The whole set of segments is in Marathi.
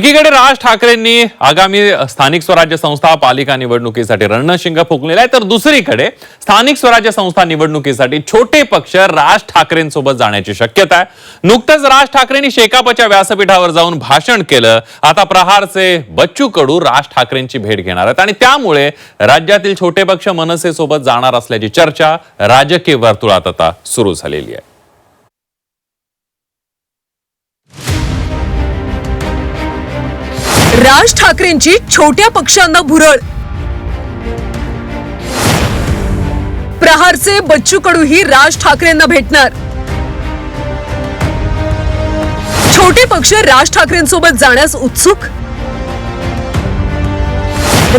एकीकडे राज ठाकरेंनी आगामी स्थानिक स्वराज्य संस्था पालिका निवडणुकीसाठी रणशिंग फुकलेला आहे तर दुसरीकडे स्थानिक स्वराज्य संस्था निवडणुकीसाठी छोटे पक्ष राज ठाकरेंसोबत जाण्याची शक्यता आहे. नुकतंच राज ठाकरेंनी शेकापच्या व्यासपीठावर जाऊन भाषण केलं. आता प्रहारचे बच्चू कडू राज ठाकरेंची भेट घेणार आहेत. आणि त्यामुळे राज्यातील छोटे पक्ष मनसेसोबत जाणार असल्याची चर्चा राजकीय वर्तुळात आता सुरू झालेली आहे. राज ठाकरेंची छोट्या पक्षांना भुरळ. प्रहारचे बच्चू कडूही राज ठाकरेंना भेटणार. छोटे पक्ष राज ठाकरेंसोबत जाण्यास उत्सुक?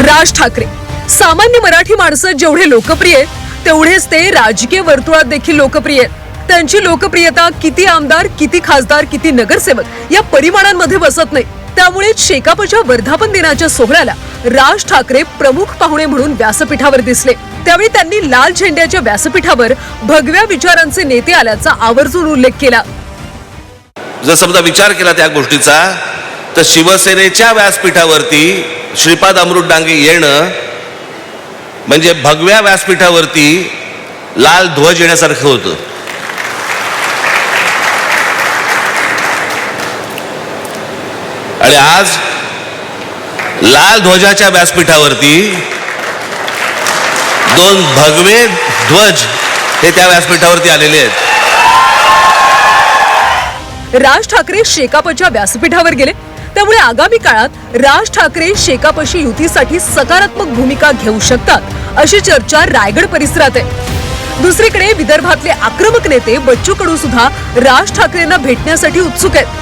राज ठाकरे सामान्य मराठी माणसं जेवढे लोकप्रिय तेवढेच ते राजकीय वर्तुळात देखील लोकप्रिय त्यांची लोकप्रियता किती आमदार किती खासदार किती नगरसेवक या परिमाणांमध्ये बसत नाही. त्यामुळे शेकापच्या वर्धापन दिनाच्या सोहळ्याला राज ठाकरे प्रमुख पाहुणे म्हणून व्यासपीठावर दिसले. त्यावेळी त्यांनी लाल झेंड्याच्या व्यासपीठावर भगव्या विचारांचे नेते आल्याचा आवर्जून उल्लेख केला. जर समजा विचार केला त्या गोष्टीचा तर शिवसेनेच्या व्यासपीठावरती श्रीपाद अमृत डांगे येणं म्हणजे भगव्या व्यासपीठावरती लाल ध्वज येण्यासारखं होतं. आणि आज लाल ध्वजाच्या व्यासपीठावरती दोन भगवे ध्वज हे त्या व्यासपीठावरती आलेले आहेत. राज ठाकरे शेकापच्या व्यासपीठावर गेले. त्यामुळे आगामी काळात राज ठाकरे शेकापशी युतीसाठी सकारात्मक भूमिका घेऊ शकतात अशी चर्चा रायगड परिसरात आहे. दुसरीकडे विदर्भातले आक्रमक नेते बच्चू कडू सुद्धा राज ठाकरेंना भेटण्यासाठी उत्सुक आहेत.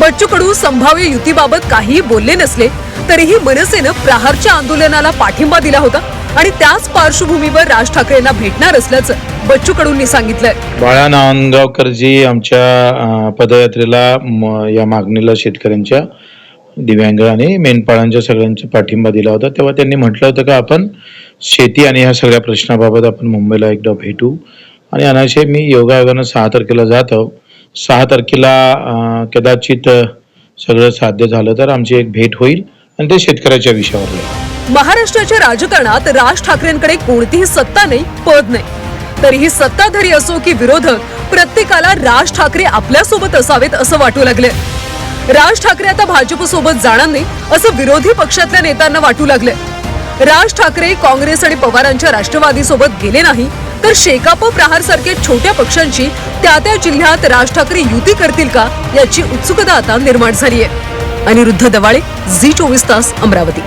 बच्चू कडू संभाव्य युतीबाबत काही बोलले नसले तरीही मनसेनं प्रहारच्या आंदोलनाला पाठिंबा दिला होता आणि त्याच पार्श्वभूमीवर राज ठाकरेंना भेटणार असल्याचं बच्चू कडूंनी सांगितलंय. बाळा नांदगावकरजी आमच्या पदयात्रेला म- या मागणीला शेतकऱ्यांच्या दिव्यांग आणि मेंढपाळांच्या सगळ्यांचा पाठिंबा दिला होता. तेव्हा त्यांनी म्हटलं होतं का आपण शेती आणि ह्या सगळ्या प्रश्नाबाबत आपण मुंबईला एकदा भेटू. आणि अनाशय मी योगायोगानं सहा तारखेला जात आहोत सहा तारखेला कदाचित सगळं साध्य झालं तर आमची एक भेट होईल आणि ते शेतकऱ्याच्या विषयावर होईल. महाराष्ट्राच्या राजकारणात राज ठाकरेंकडे कोणतीही सत्ता नाही पद नाही. तरीही सत्ताधारी असो की विरोधक प्रत्येकाला राज ठाकरे आपल्यासोबत असावेत असं वाटू लागले राज ठाकरे आता भाजप सोबत जाणार नाही असं विरोधी पक्षातल्या नेत्यांना वाटू लागले राज ठाकरे काँग्रेस आणि पवारांच्या राष्ट्रवादी सोबत गेले नाही तर शेकाप प्रहार सारखे छोट्या पक्षांची त्या त्या जिल्ह्यात राज ठाकरे युती करतील का याची उत्सुकता आता निर्माण झाली आहे अनिरुद्ध दवाळे झी चोवीस तास अमरावती.